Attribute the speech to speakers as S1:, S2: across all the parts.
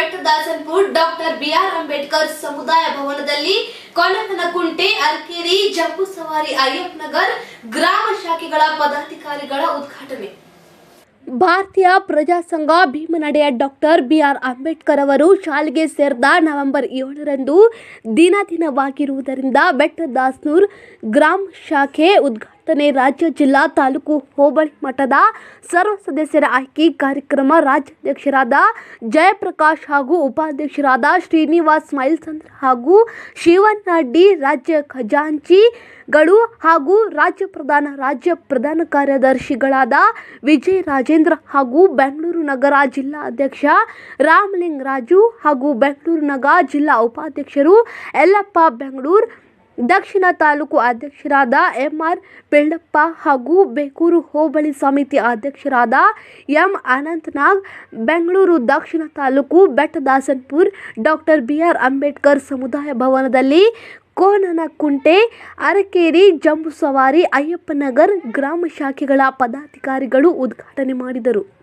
S1: ಬೆಟ್ಟದಾಸನ್ಪುರ್ doctor B R Ambedkar ಸಮುದಾಯ ಭವನದಲ್ಲಿ ಕೊನಕನಕುಂಟೆ ಅರ್ಕೇರಿ, ಜಂಬೂ ಸವಾರಿ, ಅಯ್ಯಪ್ಪ ನಗರ್ ಗ್ರಾಮ ಶಾಖೆಗಳ ಪದಾಧಿಕಾರಿಗಳ ಉದ್ಘಾಟನೆ.
S2: ಭಾರತೀಯ ಪ್ರಜಾಸಂಘ ಭೀಮನಡೆಯ ಡಾಕ್ಟರ್ ಬಿ ಆರ್ ಅಂಬೇಡ್ಕರ್ ಅವರು ಶಾಲೆಗೆ ಸೇರಿದ ನವೆಂಬರ್ ಏಳರಂದು ದಿನ ದಿನವಾಗಿರುವುದರಿಂದ ಬೆಟ್ಟದಾಸ್ನೂರ್ ಗ್ರಾಮ ಶಾಖೆ ಉದ್ಘಾಟನೆ ರಾಜ್ಯ ಜಿಲ್ಲಾ ತಾಲೂಕು ಹೋಬಳಿ ಮಟ್ಟದ ಸರ್ವ ಸದಸ್ಯರ ಆಯ್ಕೆ ಕಾರ್ಯಕ್ರಮ ರಾಜ್ಯಾಧ್ಯಕ್ಷರಾದ ಜಯಪ್ರಕಾಶ್ ಹಾಗೂ ಉಪಾಧ್ಯಕ್ಷರಾದ ಶ್ರೀನಿವಾಸ್ ಮೈಲ್ಸಂದ್ರ ಹಾಗೂ ಶಿವನಡ್ಡಿ ರಾಜ್ಯ ಖಜಾಂಚಿಗಳು ಹಾಗೂ ರಾಜ್ಯ ಪ್ರಧಾನ ರಾಜ್ಯ ಪ್ರಧಾನ ಕಾರ್ಯದರ್ಶಿಗಳಾದ ವಿಜಯ್ ರಾಜೇಂದ್ರ ಹಾಗೂ ಬೆಂಗಳೂರು ನಗರ ಜಿಲ್ಲಾ ಅಧ್ಯಕ್ಷ ರಾಮಲಿಂಗ್ ರಾಜು ಹಾಗೂ ಬೆಂಗಳೂರು ನಗರ ಜಿಲ್ಲಾ ಉಪಾಧ್ಯಕ್ಷರು ಯಲ್ಲಪ್ಪ ಬೆಂಗಳೂರು ದಕ್ಷಿಣ ತಾಲೂಕು ಅಧ್ಯಕ್ಷರಾದ ಎಂಆರ್ ಬೆಳ್ಳಪ್ಪ ಹಾಗೂ ಬೇಕೂರು ಹೋಬಳಿ ಸಮಿತಿ ಅಧ್ಯಕ್ಷರಾದ ಎಂ ಅನಂತನಾಗ್, ಬೆಂಗಳೂರು ದಕ್ಷಿಣ taluk Bettadasanpur, doctor B R Ambedkar ಸಮುದಾಯ ಭವನದಲ್ಲಿ ಕೋನನಕುಂಟೆ, ಅರಕೇರಿ ಜಂಬೂ ಸವಾರಿ ಅಯ್ಯಪ್ಪನಗರ್ ಗ್ರಾಮ ಶಾಖೆಗಳ ಪದಾಧಿಕಾರಿಗಳು ಉದ್ಘಾಟನೆ ಮಾಡಿದರು.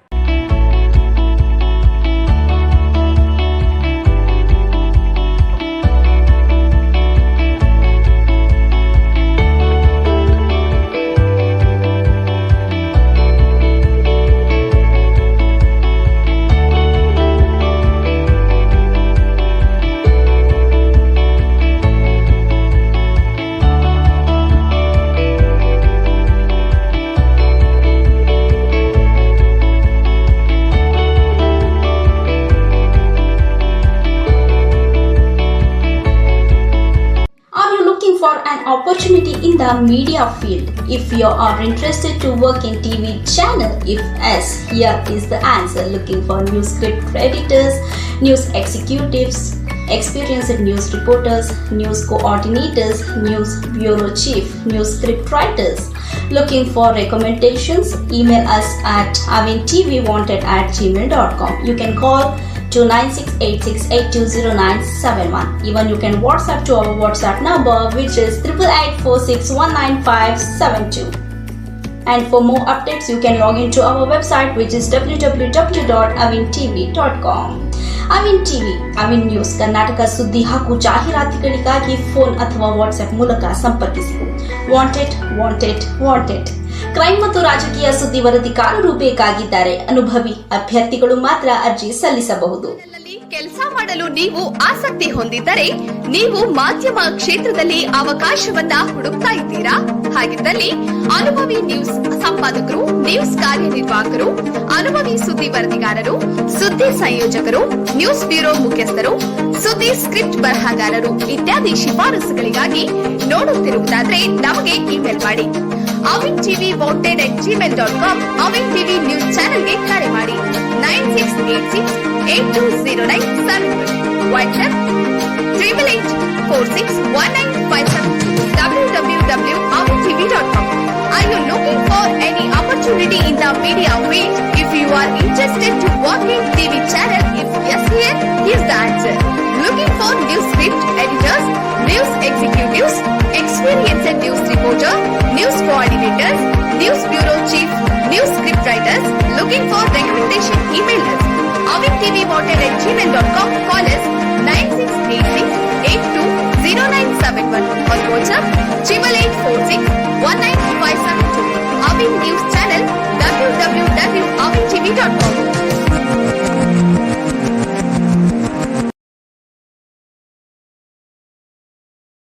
S3: For an opportunity in the media field? If you are interested to work in TV channel, if yes, here is the answer. Looking for news script editors, news executives, experienced news reporters, news coordinators, news bureau chief, news script writers. Looking for recommendations? Email us at avintvwanted at gmail.com. You can call to 9686820971. Even you can WhatsApp to our WhatsApp number which is 88846195572. And for more updates, you can log into our website which is www.avintv.com. Avin TV Avin news Karnataka ಸುದ್ದಿ ಹಾಗೂ ಜಾಹೀರಾತುಗಳಿಗಾಗಿ phone ಅಥವಾ WhatsApp ಮೂಲಕ ಸಂಪರ್ಕಿಸಿ wanted wanted wanted Crime ಮತ್ತು ರಾಜಕೀಯ ಸುದ್ದಿ ವರದಿಗಾರರು ಬೇಕಾಗಿದ್ದಾರೆ. ಅನುಭವಿ ಅಭ್ಯರ್ಥಿಗಳು ಮಾತ್ರ ಅರ್ಜಿ ಸಲ್ಲಿಸಬಹುದು.
S4: ಕೆಲಸ ಮಾಡಲು ನೀವು ಆಸಕ್ತಿ ಹೊಂದಿದ್ದರೆ ನೀವು ಮಾಧ್ಯಮ ಕ್ಷೇತ್ರದಲ್ಲಿ ಅವಕಾಶವನ್ನ ಹುಡುಕ್ತಾ ಇದ್ದೀರಾ? ಹಾಗಿದ್ದಲ್ಲಿ ಅನುಭವಿ ನ್ಯೂಸ್ ಸಂಪಾದಕರು, ನ್ಯೂಸ್ ಕಾರ್ಯನಿರ್ವಾಹಕರು, ಅನುಭವಿ ಸುದ್ದಿ ವರದಿಗಾರರು, ಸುದ್ದಿ ಸಂಯೋಜಕರು, ನ್ಯೂಸ್ ಬ್ಯೂರೋ ಮುಖ್ಯಸ್ಥರು, ಸುದ್ದಿ ಸ್ಕ್ರಿಪ್ಟ್ ಬರಹಗಾರರು ಇತ್ಯಾದಿ ಶಿಫಾರಸುಗಳಿಗಾಗಿ ನೋಡುತ್ತಿರುವುದಾದ್ರೆ ನಮಗೆ ಇಮೇಲ್ ಮಾಡಿ. Avin TV wanted at gmail dot com Avin TV news ಚಾನೆಲ್ಗೆ ಕರೆ ಮಾಡಿ nine six eight six eight two zero nine seven WhatsApp triple eight four six one nine five seven W W W Avin TV dot com Are you looking for any opportunity in the media field? If you are interested to work in TV channel, if yes here, here's the answer. Looking for news script editors, news executives, experienced news reporter, news coordinators, news bureau chief, news scriptwriters looking for recommendation email us. avictvhotel at gmail.com call us 9686820971 or WhatsApp 8846 Avin News Channel www.avintv.com